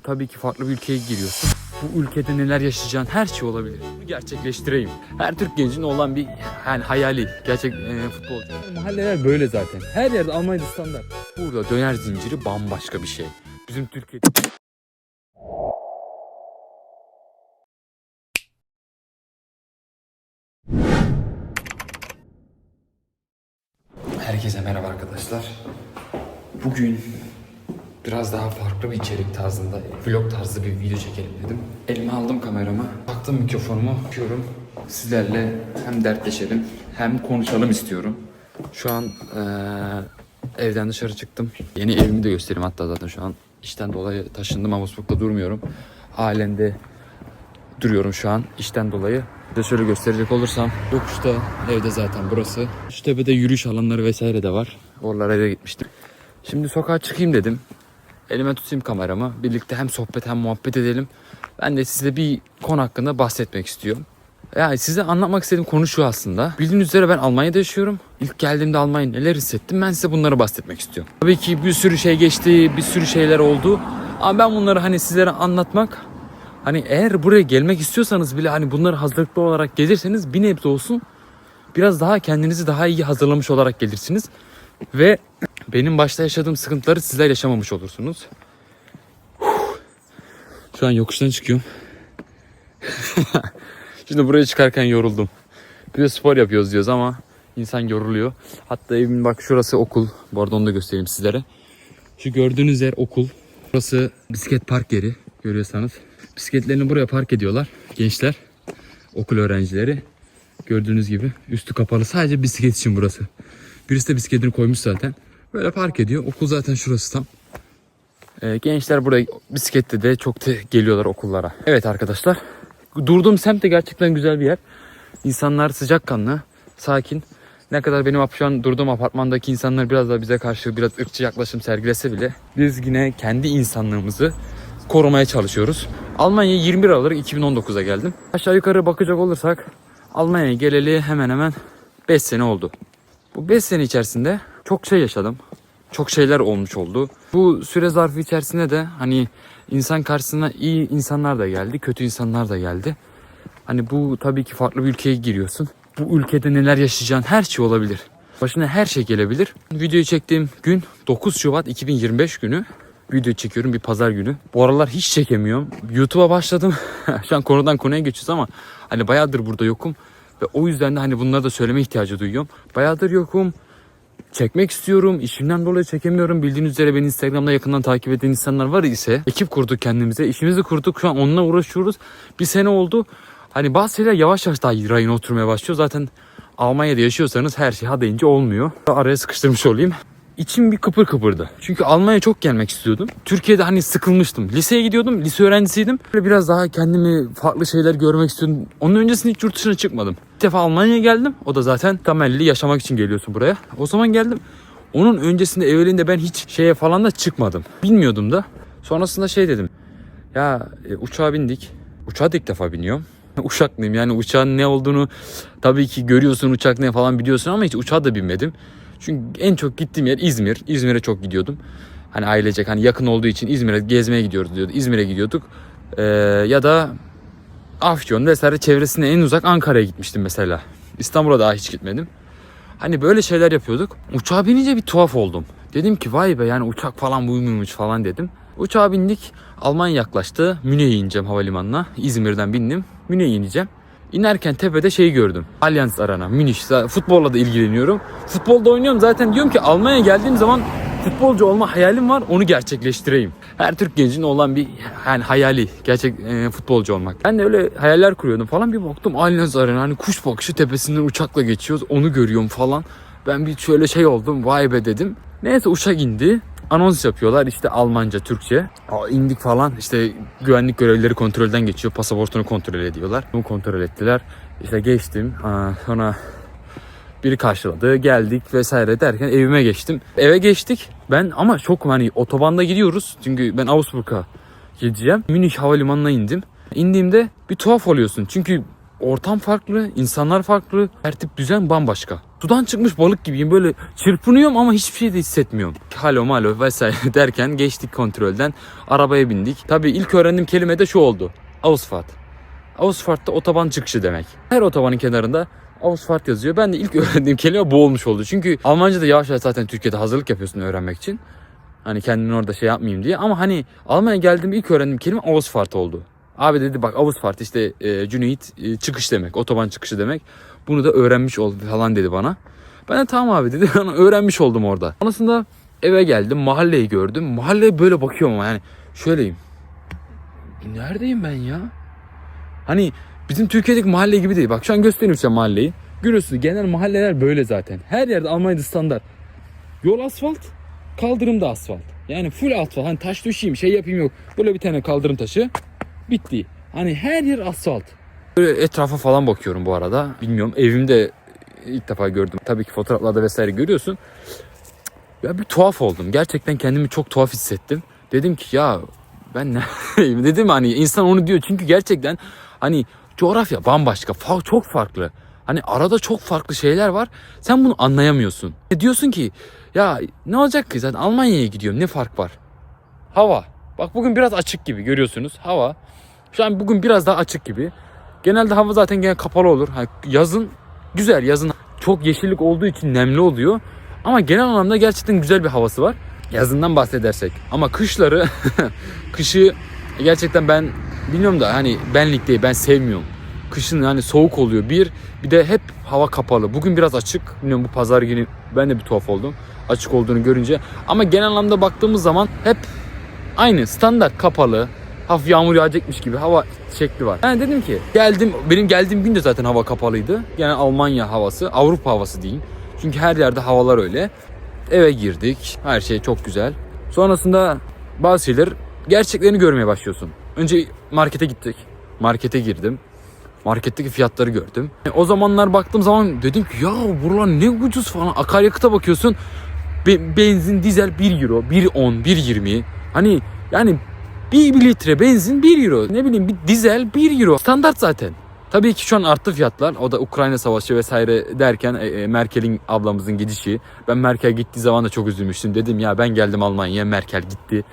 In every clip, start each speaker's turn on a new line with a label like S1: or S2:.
S1: Tabii ki farklı bir ülkeye giriyorsun. Bu ülkede neler yaşayacağın her şey olabilir. Bunu gerçekleştireyim. Her Türk gencinin olan bir yani hayali. Gerçek e, futbolcu. Mahalleler böyle zaten. Her yerde Almanya'da standart. Burada döner zinciri bambaşka bir şey. Bizim Türkiye'de Herkese merhaba arkadaşlar. Bugün biraz daha farklı bir içerik tarzında, vlog tarzı bir video çekelim dedim. Elime aldım kameramı, taktım mikrofonumu, açıyorum. Sizlerle hem dertleşelim hem konuşalım istiyorum. Şu an eee, evden dışarı çıktım. Yeni evimi de göstereyim hatta zaten şu an. işten dolayı taşındım Avusturg'da durmuyorum. Halen duruyorum şu an işten dolayı. De şöyle gösterecek olursam yokuşta evde zaten burası. Şu tepede yürüyüş alanları vesaire de var. Oralara da gitmiştim. Şimdi sokağa çıkayım dedim. Elime tutayım kameramı. Birlikte hem sohbet hem muhabbet edelim. Ben de size bir konu hakkında bahsetmek istiyorum. Yani size anlatmak istediğim konu şu aslında. Bildiğiniz üzere ben Almanya'da yaşıyorum. İlk geldiğimde Almanya'da neler hissettim ben size bunları bahsetmek istiyorum. Tabii ki bir sürü şey geçti, bir sürü şeyler oldu. Ama ben bunları hani sizlere anlatmak Hani eğer buraya gelmek istiyorsanız bile hani bunları hazırlıklı olarak gelirseniz bir nebze olsun biraz daha kendinizi daha iyi hazırlamış olarak gelirsiniz. Ve benim başta yaşadığım sıkıntıları sizler yaşamamış olursunuz. Şu an yokuştan çıkıyorum. Şimdi buraya çıkarken yoruldum. Bir de spor yapıyoruz diyoruz ama insan yoruluyor. Hatta evimin bak şurası okul. Bu arada onu da göstereyim sizlere. Şu gördüğünüz yer okul. Burası bisiklet park yeri görüyorsanız. Bisikletlerini buraya park ediyorlar gençler. Okul öğrencileri. Gördüğünüz gibi üstü kapalı sadece bisiklet için burası. Birisi de bisikletini koymuş zaten. Böyle park ediyor. Okul zaten şurası tam. Ee, gençler buraya bisiklette de çok da geliyorlar okullara. Evet arkadaşlar. Durduğum semt de gerçekten güzel bir yer. İnsanlar sıcakkanlı, sakin. Ne kadar benim şu an durduğum apartmandaki insanlar biraz da bize karşı biraz ırkçı yaklaşım sergilese bile biz yine kendi insanlığımızı korumaya çalışıyoruz. Almanya 21 Aralık 2019'a geldim. Aşağı yukarı bakacak olursak Almanya'ya geleli hemen hemen 5 sene oldu. Bu 5 sene içerisinde çok şey yaşadım. Çok şeyler olmuş oldu. Bu süre zarfı içerisinde de hani insan karşısına iyi insanlar da geldi, kötü insanlar da geldi. Hani bu tabii ki farklı bir ülkeye giriyorsun. Bu ülkede neler yaşayacağın her şey olabilir. Başına her şey gelebilir. Videoyu çektiğim gün 9 Şubat 2025 günü. Video çekiyorum bir pazar günü. Bu aralar hiç çekemiyorum. YouTube'a başladım. Şu an konudan konuya geçiyoruz ama hani bayağıdır burada yokum. Ve o yüzden de hani bunları da söyleme ihtiyacı duyuyorum. Bayağıdır yokum. Çekmek istiyorum. İşimden dolayı çekemiyorum. Bildiğiniz üzere beni Instagram'da yakından takip eden insanlar var ise ekip kurduk kendimize. İşimizi kurduk. Şu an onunla uğraşıyoruz. Bir sene oldu. Hani bazı şeyler yavaş yavaş daha rayına oturmaya başlıyor. Zaten Almanya'da yaşıyorsanız her şey ha deyince olmuyor. Araya sıkıştırmış olayım. İçim bir kıpır kıpırdı. Çünkü Almanya'ya çok gelmek istiyordum. Türkiye'de hani sıkılmıştım. Liseye gidiyordum. Lise öğrencisiydim. Böyle biraz daha kendimi farklı şeyler görmek istiyordum. Onun öncesinde hiç yurt dışına çıkmadım. Bir defa Almanya'ya geldim. O da zaten temelli yaşamak için geliyorsun buraya. O zaman geldim. Onun öncesinde evvelinde ben hiç şeye falan da çıkmadım. Bilmiyordum da. Sonrasında şey dedim. Ya e, uçağa bindik. Uçağa ilk defa biniyorum. Uşaklıyım yani uçağın ne olduğunu tabii ki görüyorsun uçak ne falan biliyorsun ama hiç uçağa da binmedim. Çünkü en çok gittiğim yer İzmir. İzmir'e çok gidiyordum. Hani ailecek hani yakın olduğu için İzmir'e gezmeye gidiyoruz diyordu. İzmir'e gidiyorduk. Ee, ya da Afyon vesaire çevresine en uzak Ankara'ya gitmiştim mesela. İstanbul'a daha hiç gitmedim. Hani böyle şeyler yapıyorduk. Uçağa binince bir tuhaf oldum. Dedim ki vay be yani uçak falan bu muymuş falan dedim. Uçağa bindik. Almanya yaklaştı. Münih'e ineceğim havalimanına. İzmir'den bindim. Münih'e ineceğim. İnerken tepede şeyi gördüm. Allianz Arena, Münih. Futbolla da ilgileniyorum. Futbolda oynuyorum zaten diyorum ki Almanya'ya geldiğim zaman futbolcu olma hayalim var. Onu gerçekleştireyim. Her Türk gencinin olan bir yani hayali. Gerçek e, futbolcu olmak. Ben de öyle hayaller kuruyordum falan. Bir baktım Allianz Arena hani kuş bakışı tepesinden uçakla geçiyoruz. Onu görüyorum falan. Ben bir şöyle şey oldum. Vay be dedim. Neyse uçak indi anons yapıyorlar işte Almanca, Türkçe. Aa, indik falan işte güvenlik görevlileri kontrolden geçiyor. Pasaportunu kontrol ediyorlar. Bunu kontrol ettiler. İşte geçtim. Aa, sonra biri karşıladı. Geldik vesaire derken evime geçtim. Eve geçtik. Ben ama çok hani otobanda gidiyoruz. Çünkü ben Augsburg'a gideceğim. Münih havalimanına indim. İndiğimde bir tuhaf oluyorsun. Çünkü ortam farklı, insanlar farklı, tertip düzen bambaşka. Sudan çıkmış balık gibiyim. Böyle çırpınıyorum ama hiçbir şey de hissetmiyorum. Halo malo vesaire derken geçtik kontrolden. Arabaya bindik. Tabii ilk öğrendiğim kelime de şu oldu. Ausfahrt. Ausfahrt da otoban çıkışı demek. Her otobanın kenarında Ausfahrt yazıyor. Ben de ilk öğrendiğim kelime bu olmuş oldu. Çünkü Almanca da yavaş yavaş zaten Türkiye'de hazırlık yapıyorsun öğrenmek için. Hani kendini orada şey yapmayayım diye. Ama hani Almanya'ya geldiğimde ilk öğrendiğim kelime Ausfahrt oldu. Abi dedi bak Ausfahrt işte e, Cüneyt e, çıkış demek. Otoban çıkışı demek. Bunu da öğrenmiş ol falan dedi bana. Ben de tamam abi dedi. Öğrenmiş oldum orada. Sonrasında eve geldim. Mahalleyi gördüm. Mahalleye böyle bakıyorum ama yani şöyleyim. Neredeyim ben ya? Hani bizim Türkiye'deki mahalle gibi değil. Bak şu an göstereyim size mahalleyi. Görüyorsunuz genel mahalleler böyle zaten. Her yerde Almanya'da standart. Yol asfalt, kaldırımda asfalt. Yani full asfalt. Hani taş düşeyim, şey yapayım yok. Böyle bir tane kaldırım taşı. Bitti. Hani her yer asfalt. Böyle etrafa falan bakıyorum bu arada. Bilmiyorum evimde ilk defa gördüm. Tabii ki fotoğraflarda vesaire görüyorsun. Ya bir tuhaf oldum. Gerçekten kendimi çok tuhaf hissettim. Dedim ki ya ben neredeyim dedim hani insan onu diyor çünkü gerçekten hani coğrafya bambaşka çok farklı. Hani arada çok farklı şeyler var. Sen bunu anlayamıyorsun. E diyorsun ki ya ne olacak ki zaten Almanya'ya gidiyorum ne fark var? Hava. Bak bugün biraz açık gibi görüyorsunuz hava. Şu an bugün biraz daha açık gibi. Genelde hava zaten gene kapalı olur. Hani yazın güzel yazın çok yeşillik olduğu için nemli oluyor. Ama genel anlamda gerçekten güzel bir havası var. Yazından bahsedersek. Ama kışları kışı gerçekten ben bilmiyorum da hani benlik değil ben sevmiyorum. Kışın hani soğuk oluyor bir. Bir de hep hava kapalı. Bugün biraz açık. Bilmiyorum bu pazar günü ben de bir tuhaf oldum. Açık olduğunu görünce. Ama genel anlamda baktığımız zaman hep aynı standart kapalı. Hafif yağmur yağacakmış gibi hava şekli var. Yani dedim ki geldim benim geldiğim gün de zaten hava kapalıydı. Yani Almanya havası, Avrupa havası diyeyim. Çünkü her yerde havalar öyle. Eve girdik. Her şey çok güzel. Sonrasında bazı şeyler gerçeklerini görmeye başlıyorsun. Önce markete gittik. Markete girdim. Marketteki fiyatları gördüm. E, O zamanlar baktığım zaman dedim ki ya buralar ne ucuz falan. Akaryakıta bakıyorsun. Be- benzin, dizel 1 euro, 1.10, 1.20. Hani yani bir, litre benzin 1 euro. Ne bileyim bir dizel 1 euro. Standart zaten. Tabii ki şu an arttı fiyatlar. O da Ukrayna savaşı vesaire derken e, e, Merkel'in ablamızın gidişi. Ben Merkel gittiği zaman da çok üzülmüştüm. Dedim ya ben geldim Almanya'ya Merkel gitti.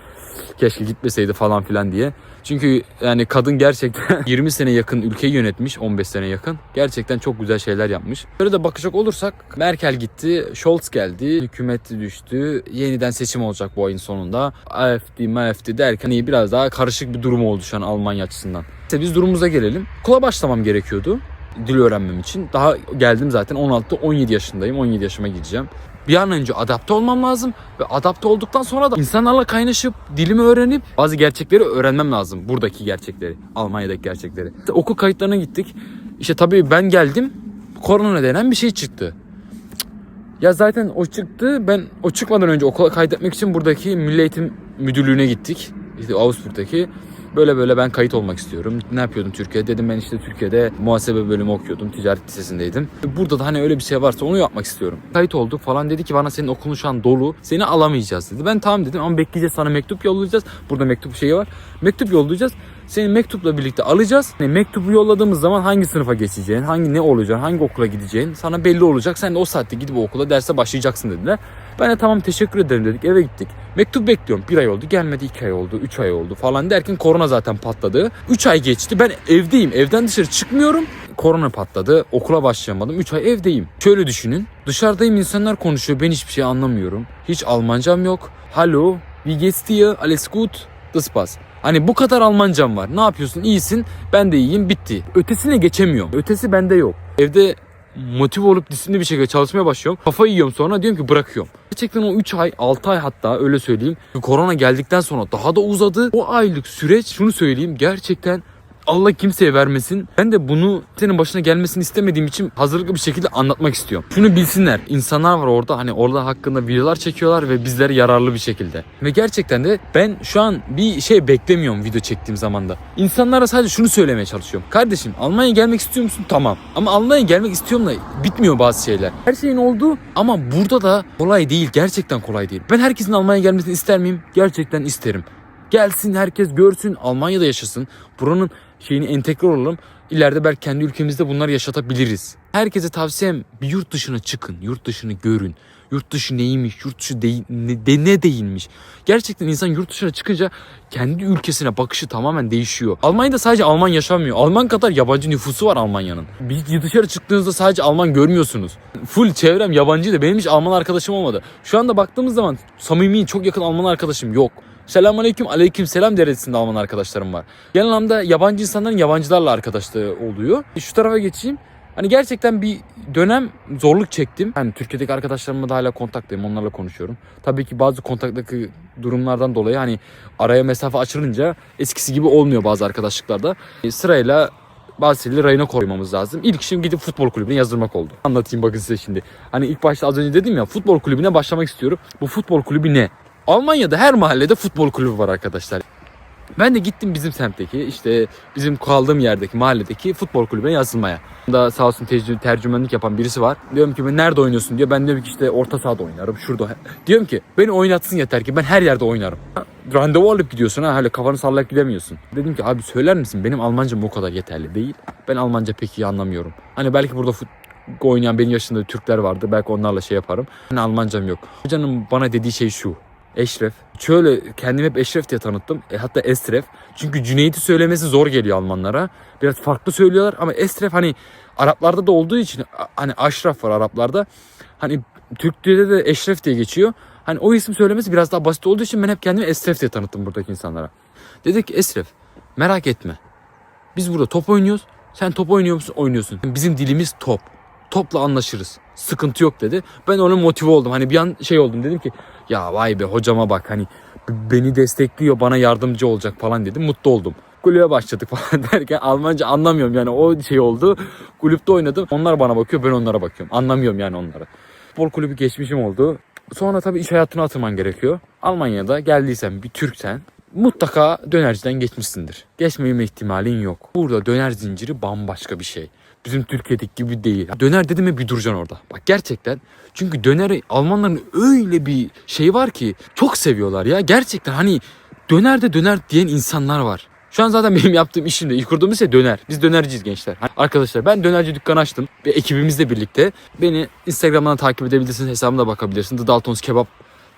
S1: Keşke gitmeseydi falan filan diye. Çünkü yani kadın gerçekten 20 sene yakın ülkeyi yönetmiş. 15 sene yakın. Gerçekten çok güzel şeyler yapmış. Böyle de bakacak olursak Merkel gitti. Scholz geldi. Hükümet düştü. Yeniden seçim olacak bu ayın sonunda. AFD, MAFD derken iyi biraz daha karışık bir durum oldu şu an Almanya açısından. İşte biz durumumuza gelelim. Okula başlamam gerekiyordu dil öğrenmem için. Daha geldim zaten 16-17 yaşındayım. 17 yaşıma gireceğim. Bir an önce adapte olmam lazım ve adapte olduktan sonra da insanlarla kaynaşıp dilimi öğrenip bazı gerçekleri öğrenmem lazım. Buradaki gerçekleri, Almanya'daki gerçekleri. İşte okul kayıtlarına gittik. İşte tabii ben geldim. Korona denen bir şey çıktı. Ya zaten o çıktı. Ben o çıkmadan önce okula kaydetmek için buradaki Milli Eğitim Müdürlüğü'ne gittik. İşte Augsburg'daki. Böyle böyle ben kayıt olmak istiyorum. Ne yapıyordum Türkiye'de? Dedim ben işte Türkiye'de muhasebe bölümü okuyordum. Ticaret lisesindeydim. Burada da hani öyle bir şey varsa onu yapmak istiyorum. Kayıt olduk falan. Dedi ki bana senin okulun şu an dolu. Seni alamayacağız dedi. Ben tamam dedim ama bekleyeceğiz sana mektup yollayacağız. Burada mektup şeyi var. Mektup yollayacağız. Seni mektupla birlikte alacağız. Yani mektubu yolladığımız zaman hangi sınıfa geçeceğin, hangi ne olacaksın, hangi okula gideceğin sana belli olacak. Sen de o saatte gidip o okula derse başlayacaksın dediler. Ben de tamam teşekkür ederim dedik eve gittik. Mektup bekliyorum. Bir ay oldu gelmedi iki ay oldu üç ay oldu falan derken korona zaten patladı. Üç ay geçti ben evdeyim evden dışarı çıkmıyorum. Korona patladı okula başlayamadım 3 ay evdeyim. Şöyle düşünün dışarıdayım insanlar konuşuyor ben hiçbir şey anlamıyorum. Hiç Almancam yok. Hallo, wie geht's dir? Alles gut? Das passt. Hani bu kadar Almancam var. Ne yapıyorsun? İyisin. Ben de iyiyim. Bitti. Ötesine geçemiyorum. Ötesi bende yok. Evde motive olup disiplinli bir şekilde çalışmaya başlıyorum. Kafayı yiyorum sonra diyorum ki bırakıyorum. Gerçekten o 3 ay 6 ay hatta öyle söyleyeyim. Korona geldikten sonra daha da uzadı. O aylık süreç şunu söyleyeyim gerçekten Allah kimseye vermesin. Ben de bunu senin başına gelmesini istemediğim için hazırlıklı bir şekilde anlatmak istiyorum. Şunu bilsinler. İnsanlar var orada hani orada hakkında videolar çekiyorlar ve bizlere yararlı bir şekilde. Ve gerçekten de ben şu an bir şey beklemiyorum video çektiğim zamanda. İnsanlara sadece şunu söylemeye çalışıyorum. Kardeşim Almanya'ya gelmek istiyor musun? Tamam. Ama Almanya'ya gelmek istiyorum da bitmiyor bazı şeyler. Her şeyin olduğu ama burada da kolay değil. Gerçekten kolay değil. Ben herkesin Almanya'ya gelmesini ister miyim? Gerçekten isterim. Gelsin herkes görsün. Almanya'da yaşasın. Buranın şeyini entegre olalım. İleride belki kendi ülkemizde bunları yaşatabiliriz. Herkese tavsiyem bir yurt dışına çıkın. Yurt dışını görün. Yurt dışı neymiş, yurt dışı ne, de, ne değilmiş. Gerçekten insan yurt dışına çıkınca kendi ülkesine bakışı tamamen değişiyor. Almanya'da sadece Alman yaşamıyor. Alman kadar yabancı nüfusu var Almanya'nın. Bir dışarı çıktığınızda sadece Alman görmüyorsunuz. Full çevrem yabancıydı. Benim hiç Alman arkadaşım olmadı. Şu anda baktığımız zaman samimi, çok yakın Alman arkadaşım yok. Selamun aleyküm, aleyküm selam derecesinde Alman arkadaşlarım var. Genel anlamda yabancı insanların yabancılarla arkadaşlığı oluyor. Şu tarafa geçeyim. Hani gerçekten bir dönem zorluk çektim. Hani Türkiye'deki arkadaşlarımla da hala kontaktayım. Onlarla konuşuyorum. Tabii ki bazı kontaktaki durumlardan dolayı hani araya mesafe açılınca eskisi gibi olmuyor bazı arkadaşlıklarda. E, sırayla bazı rayına koymamız lazım. İlk işim gidip futbol kulübüne yazdırmak oldu. Anlatayım bakın size şimdi. Hani ilk başta az önce dedim ya futbol kulübüne başlamak istiyorum. Bu futbol kulübü ne? Almanya'da her mahallede futbol kulübü var arkadaşlar. Ben de gittim bizim semtteki işte bizim kaldığım yerdeki mahalledeki futbol kulübüne yazılmaya. Da sağ olsun tecrü- tercümanlık yapan birisi var. Diyorum ki ben nerede oynuyorsun diyor. Ben diyorum ki işte orta sahada oynarım şurada. Diyorum ki beni oynatsın yeter ki ben her yerde oynarım. Randevu alıp gidiyorsun ha öyle kafanı sallayıp gidemiyorsun. Dedim ki abi söyler misin benim Almancam o kadar yeterli değil. Ben Almanca pek iyi anlamıyorum. Hani belki burada fut oynayan benim yaşında Türkler vardı. Belki onlarla şey yaparım. Hani Almancam yok. Hocanın bana dediği şey şu. Eşref. Şöyle kendimi hep Eşref diye tanıttım. E, hatta Esref. Çünkü Cüneyt'i söylemesi zor geliyor Almanlara. Biraz farklı söylüyorlar ama Esref hani Araplarda da olduğu için hani Aşraf var Araplarda. Hani Türkçe'de de Eşref diye geçiyor. Hani o isim söylemesi biraz daha basit olduğu için ben hep kendimi Esref diye tanıttım buradaki insanlara. Dedik ki Esref merak etme. Biz burada top oynuyoruz. Sen top oynuyor musun? Oynuyorsun. Bizim dilimiz top. Topla anlaşırız. Sıkıntı yok dedi. Ben ona motive oldum. Hani bir an şey oldum. Dedim ki ya vay be hocama bak hani beni destekliyor bana yardımcı olacak falan dedim. Mutlu oldum. Kulübe başladık falan derken Almanca anlamıyorum yani o şey oldu. Kulüpte oynadım. Onlar bana bakıyor ben onlara bakıyorum. Anlamıyorum yani onları. Futbol kulübü geçmişim oldu. Sonra tabii iş hayatına atılman gerekiyor. Almanya'da geldiysen bir Türksen mutlaka dönerciden geçmişsindir. Geçmeme ihtimalin yok. Burada döner zinciri bambaşka bir şey. Bizim Türkiye'deki gibi değil. Döner dedim mi bir duracaksın orada. Bak gerçekten. Çünkü döneri Almanların öyle bir şey var ki çok seviyorlar ya. Gerçekten hani döner de döner diyen insanlar var. Şu an zaten benim yaptığım işim de ilk kurduğumuz şey döner. Biz dönerciyiz gençler. Hani Arkadaşlar ben dönerci dükkanı açtım. Ve ekibimizle birlikte. Beni Instagram'dan takip edebilirsiniz. Hesabımda bakabilirsiniz. The Daltons Kebap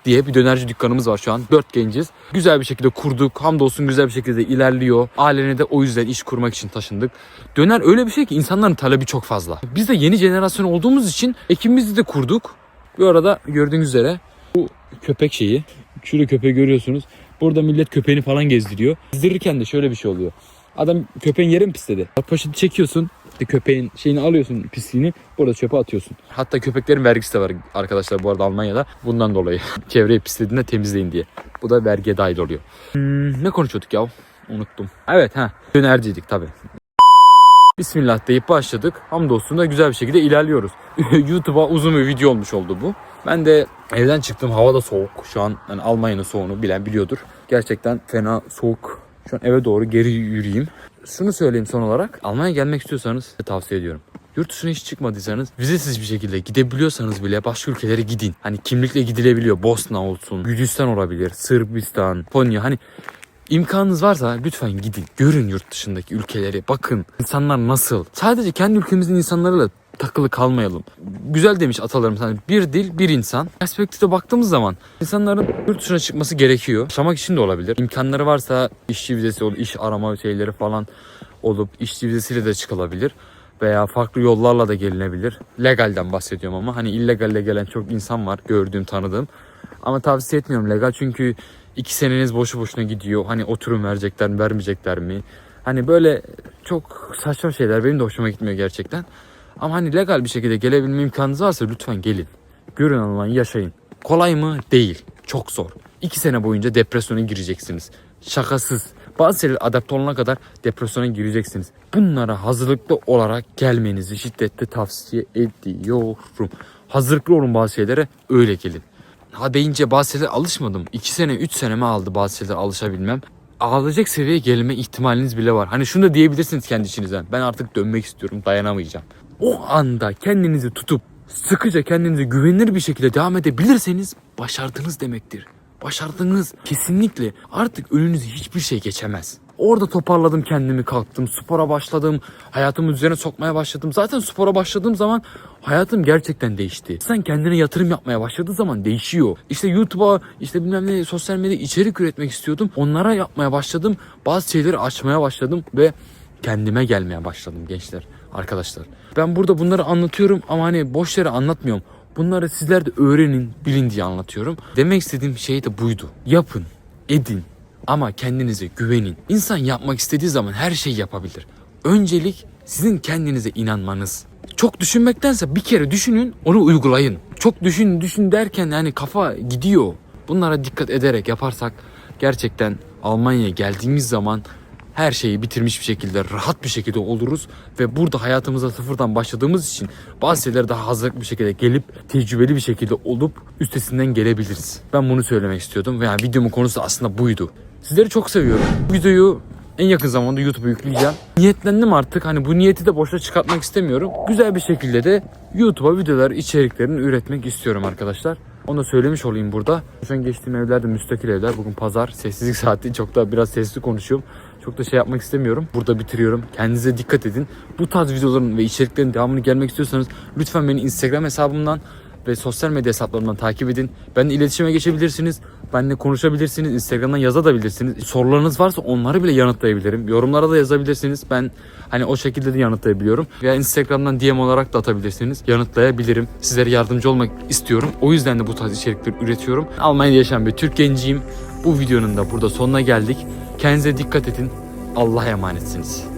S1: diye bir dönerci dükkanımız var şu an. Dört genciz. Güzel bir şekilde kurduk. Hamdolsun güzel bir şekilde ilerliyor. Ailene de o yüzden iş kurmak için taşındık. Döner öyle bir şey ki insanların talebi çok fazla. Biz de yeni jenerasyon olduğumuz için ekibimizi de kurduk. Bu arada gördüğünüz üzere bu köpek şeyi. Şurada köpeği görüyorsunuz. Burada millet köpeğini falan gezdiriyor. Gezdirirken de şöyle bir şey oluyor. Adam köpeğin yeri mi pisledi? Poşeti çekiyorsun. İşte köpeğin şeyini alıyorsun pisliğini. Burada çöpe atıyorsun. Hatta köpeklerin vergisi de var arkadaşlar bu arada Almanya'da. Bundan dolayı. Çevreyi pislediğinde temizleyin diye. Bu da vergiye dahil oluyor. Hmm, ne konuşuyorduk ya? Unuttum. Evet ha. Dönerciydik tabii. Bismillah deyip başladık. Hamdolsun da güzel bir şekilde ilerliyoruz. YouTube'a uzun bir video olmuş oldu bu. Ben de evden çıktım. Hava da soğuk. Şu an yani Almanya'nın soğuğunu bilen biliyordur. Gerçekten fena soğuk. Şu an eve doğru geri yürüyeyim. Şunu söyleyeyim son olarak. Almanya'ya gelmek istiyorsanız tavsiye ediyorum. Yurt dışına hiç çıkmadıysanız vizesiz bir şekilde gidebiliyorsanız bile başka ülkelere gidin. Hani kimlikle gidilebiliyor. Bosna olsun, Gürcistan olabilir, Sırbistan, Konya. Hani İmkanınız varsa lütfen gidin. Görün yurt dışındaki ülkeleri. Bakın insanlar nasıl. Sadece kendi ülkemizin insanlarıyla takılı kalmayalım. Güzel demiş atalarımız hani bir dil bir insan. Perspektifte baktığımız zaman insanların yurt dışına çıkması gerekiyor. Yaşamak için de olabilir. İmkanları varsa işçi vizesi olur, iş arama şeyleri falan olup işçi vizesiyle de çıkılabilir. Veya farklı yollarla da gelinebilir. Legalden bahsediyorum ama hani illegalle gelen çok insan var gördüğüm tanıdığım. Ama tavsiye etmiyorum legal çünkü iki seneniz boşu boşuna gidiyor. Hani oturum verecekler mi vermeyecekler mi? Hani böyle çok saçma şeyler benim de hoşuma gitmiyor gerçekten. Ama hani legal bir şekilde gelebilme imkanınız varsa lütfen gelin. Görün Almanya'yı yaşayın. Kolay mı? Değil. Çok zor. İki sene boyunca depresyona gireceksiniz. Şakasız. Bazı şeyler adapte olana kadar depresyona gireceksiniz. Bunlara hazırlıklı olarak gelmenizi şiddetle tavsiye ediyorum. Hazırlıklı olun bazı şeylere öyle gelin. Ha deyince şeylere alışmadım. 2 sene 3 seneme aldı şeylere alışabilmem. Ağlayacak seviyeye gelme ihtimaliniz bile var. Hani şunu da diyebilirsiniz kendi içinizden. Ben artık dönmek istiyorum dayanamayacağım. O anda kendinizi tutup sıkıca kendinize güvenilir bir şekilde devam edebilirseniz başardınız demektir. Başardınız. Kesinlikle artık önünüze hiçbir şey geçemez. Orada toparladım kendimi kalktım. Spora başladım. Hayatımı üzerine sokmaya başladım. Zaten spora başladığım zaman hayatım gerçekten değişti. Sen kendine yatırım yapmaya başladığı zaman değişiyor. İşte YouTube'a işte bilmem ne sosyal medya içerik üretmek istiyordum. Onlara yapmaya başladım. Bazı şeyleri açmaya başladım ve kendime gelmeye başladım gençler, arkadaşlar. Ben burada bunları anlatıyorum ama hani boş yere anlatmıyorum. Bunları sizler de öğrenin, bilin diye anlatıyorum. Demek istediğim şey de buydu. Yapın, edin ama kendinize güvenin. İnsan yapmak istediği zaman her şeyi yapabilir. Öncelik sizin kendinize inanmanız. Çok düşünmektense bir kere düşünün, onu uygulayın. Çok düşün düşün derken yani kafa gidiyor. Bunlara dikkat ederek yaparsak gerçekten Almanya'ya geldiğimiz zaman her şeyi bitirmiş bir şekilde, rahat bir şekilde oluruz ve burada hayatımıza sıfırdan başladığımız için bazı şeyler daha hazırlıklı bir şekilde gelip tecrübeli bir şekilde olup üstesinden gelebiliriz. Ben bunu söylemek istiyordum ve yani videomun konusu aslında buydu. Sizleri çok seviyorum. Bu videoyu en yakın zamanda YouTube'a yükleyeceğim. Niyetlendim artık. Hani bu niyeti de boşa çıkartmak istemiyorum. Güzel bir şekilde de YouTube'a videolar, içeriklerini üretmek istiyorum arkadaşlar. Onu da söylemiş olayım burada. Şu geçtiğim evler de müstakil evler. Bugün pazar. Sessizlik saati. Çok da biraz sesli konuşuyorum. Çok da şey yapmak istemiyorum. Burada bitiriyorum. Kendinize dikkat edin. Bu tarz videoların ve içeriklerin devamını gelmek istiyorsanız lütfen beni Instagram hesabımdan ve sosyal medya hesaplarımdan takip edin. Benimle iletişime geçebilirsiniz. Benimle konuşabilirsiniz. Instagram'dan yazabilirsiniz. Sorularınız varsa onları bile yanıtlayabilirim. Yorumlara da yazabilirsiniz. Ben hani o şekilde de yanıtlayabiliyorum. Veya Instagram'dan DM olarak da atabilirsiniz. Yanıtlayabilirim. Sizlere yardımcı olmak istiyorum. O yüzden de bu tarz içerikler üretiyorum. Almanya'da yaşayan bir Türk genciyim. Bu videonun da burada sonuna geldik. Kendinize dikkat edin. Allah'a emanetsiniz.